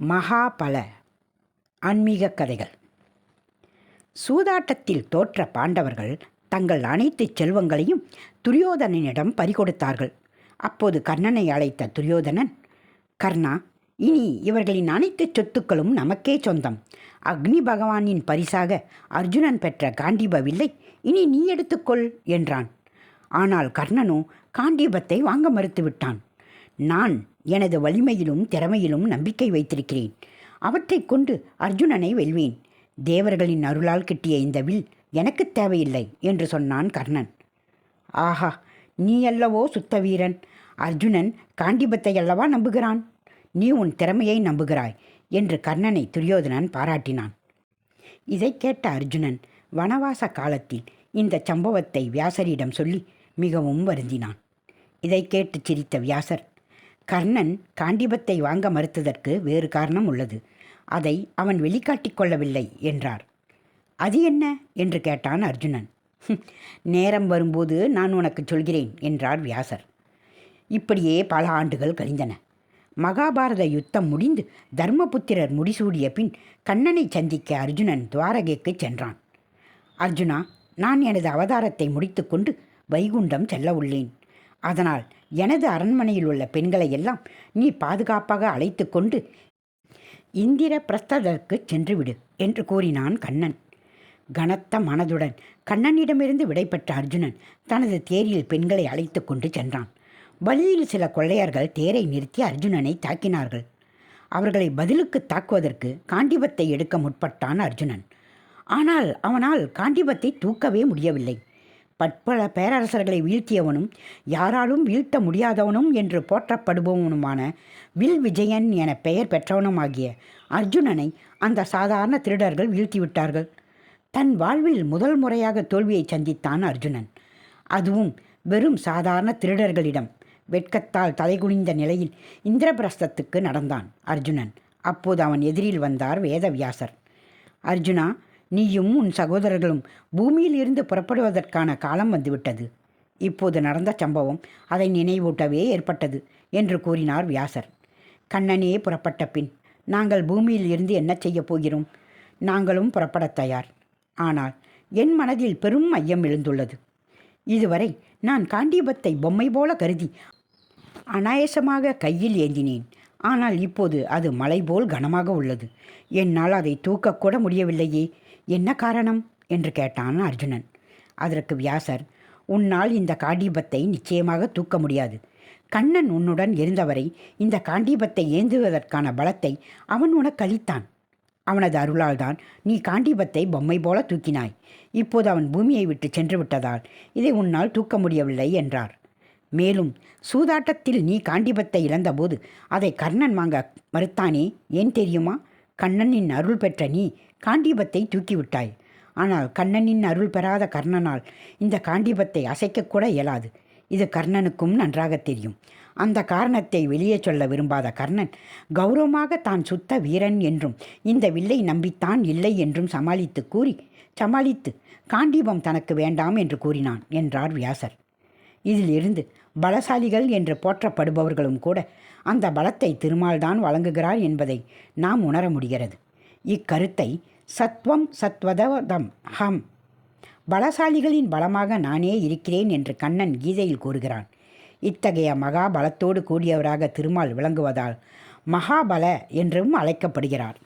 மகாபல ஆன்மீக கதைகள். சூதாட்டத்தில் தோற்ற பாண்டவர்கள் தங்கள் அனைத்து செல்வங்களையும் துரியோதனனிடம் பறிகொடுத்தார்கள். அப்போது கர்ணனை அழைத்த துரியோதனன் கர்ணா இனி இவர்களின் அனைத்து சொத்துக்களும் நமக்கே சொந்தம். அக்னி பகவானின் பரிசாக அர்ஜுனன் பெற்ற காண்டீப வில்லை இனி நீ எடுத்துக்கொள் என்றான். ஆனால் கர்ணனோ காண்டீபத்தை வாங்க மறுத்துவிட்டான். நான் எனது வலிமையிலும் திறமையிலும் நம்பிக்கை வைத்திருக்கிறேன். அவற்றைக் கொண்டு அர்ஜுனனை வெல்வேன். தேவர்களின் அருளால் கிட்டிய இந்த வில் எனக்கு தேவையில்லை என்று சொன்னான் கர்ணன். ஆஹா நீ அல்லவோ சுத்த வீரன். அர்ஜுனன் காண்டிபத்தை அல்லவா நம்புகிறான்? நீ உன் திறமையை நம்புகிறாய் என்று கர்ணனை துரியோதனன் பாராட்டினான். இதை கேட்ட அர்ஜுனன் வனவாச காலத்தில் இந்த சம்பவத்தை வியாசரிடம் சொல்லி மிகவும் வருந்தினான். இதை கேட்டு சிரித்த வியாசர் கர்ணன் காண்டிபத்தை வாங்க மறுத்ததற்கு வேறு காரணம் உள்ளது. அதை அவன் வெளிக்காட்டிக் கொள்ளவில்லை என்றார். அது என்ன? என்று கேட்டான் அர்ஜுனன். நேரம் வரும்போது நான் உனக்கு சொல்கிறேன் என்றார் வியாசர். இப்படியே பல ஆண்டுகள் கழிந்தன. மகாபாரத யுத்தம் முடிந்து தர்மபுத்திரர் முடிசூடிய பின் கண்ணனை சந்திக்க அர்ஜுனன் துவாரகைக்கு சென்றான். அர்ஜுனா நான் எனது அவதாரத்தை முடித்துக்கொண்டு வைகுண்டம் செல்ல உள்ளேன். அதனால் எனது அரண்மனையில் உள்ள பெண்களை எல்லாம் நீ பாதுகாப்பாக அழைத்து கொண்டு இந்திர பிரஸ்ததற்கு சென்றுவிடு என்று கூறினான் கண்ணன். கனத்த மனதுடன் கண்ணனிடமிருந்து விடைபெற்ற அர்ஜுனன் தனது தேரில் பெண்களை அழைத்து கொண்டு சென்றான். வழியில் சில கொள்ளையர்கள் தேரை நிறுத்தி அர்ஜுனனை தாக்கினார்கள். அவர்களை பதிலுக்கு தாக்குவதற்கு காண்டிபத்தை எடுக்க முற்பட்டான் அர்ஜுனன். ஆனால் அவனால் காண்டிபத்தை தூக்கவே முடியவில்லை. பற்பல பேரரசர்களை வீழ்த்தியவனும் யாராலும் வீழ்த்த முடியாதவனும் என்று போற்றப்படுபவனுமான வில் விஜயன் என பெயர் பெற்றவனுமாகிய அர்ஜுனனை அந்த சாதாரண திருடர்கள் வீழ்த்திவிட்டார்கள். தன் வாழ்வில் முதல் முறையாக தோல்வியை சந்தித்தான் அர்ஜுனன். அதுவும் வெறும் சாதாரண திருடர்களிடம் வெட்கத்தால் தலைகுனிந்த நிலையில் இந்திரபிரஸ்தத்துக்கு நடந்தான் அர்ஜுனன். அப்போது அவன் எதிரில் வந்தார் வேதவியாசர். அர்ஜுனா நீயும் உன் சகோதரர்களும் பூமியில் இருந்து புறப்படுவதற்கான காலம் வந்துவிட்டது. இப்போது நடந்த சம்பவம் அதை நினைவூட்டவே ஏற்பட்டது என்று கூறினார் வியாசர். கண்ணனே புறப்பட்ட பின் நாங்கள் பூமியில் இருந்து என்ன செய்யப் போகிறோம்? நாங்களும் புறப்படத் தயார். ஆனால் என் மனதில் பெரும் ஐயம் எழுந்துள்ளது. இதுவரை நான் காண்டீபத்தை பொம்மை போல கருதி அனாயசமாக கையில் ஏந்தினேன். ஆனால் இப்போது அது மலை போல் கனமாக உள்ளது. என்னால் அதை தூக்கக்கூட முடியவில்லையே. என்ன காரணம்? என்று கேட்டான் அர்ஜுனன். அதற்கு வியாசர் உன்னால் இந்த காண்டீபத்தை நிச்சயமாக தூக்க முடியாது. கண்ணன் உன்னுடன் இருந்தவரை இந்த காண்டீபத்தை ஏந்துவதற்கான பலத்தை அவன் உனக்கு அளித்தான். அவனது அருளால்தான் நீ காண்டீபத்தை பொம்மை போல தூக்கினாய். இப்போது அவன் பூமியை விட்டு சென்று விட்டதால் இதை உன்னால் தூக்க முடியவில்லை என்றார். மேலும் சூதாட்டத்தில் நீ காண்டிபத்தை இழந்தபோது அதை கர்ணன் வாங்க மறுத்தானே? ஏன் தெரியுமா? கண்ணனின் அருள் பெற்ற நீ காண்டீபத்தை தூக்கிவிட்டாய். ஆனால் கண்ணனின் அருள் பெறாத கர்ணனால் இந்த காண்டீபத்தை அசைக்கக்கூட இயலாது. இது கர்ணனுக்கும் நன்றாக தெரியும். அந்த காரணத்தை வெளியே சொல்ல விரும்பாத கர்ணன் கௌரவமாக தான் சுத்த வீரன் என்றும் இந்த வில்லை நம்பித்தான் இல்லை என்றும் சமாளித்து கூறி சமாளித்து காண்டீபம் தனக்கு வேண்டாம் என்று கூறினான் என்றார் வியாசர். இதிலிருந்து பலசாலிகள் என்று போற்றப்படுபவர்களும் கூட அந்த பலத்தை திருமால்தான் வழங்குகிறார் என்பதை நாம் உணர முடிகிறது. இக்கருத்தை சத்வம் சத்வதவதம் ஹம் பலசாலிகளின் பலமாக நானே இருக்கிறேன் என்று கண்ணன் கீதையில் கூறுகிறான். இத்தகைய மகாபலத்தோடு கூடியவராக திருமால் விளங்குவதால் மகாபல என்றும் அழைக்கப்படுகிறார்.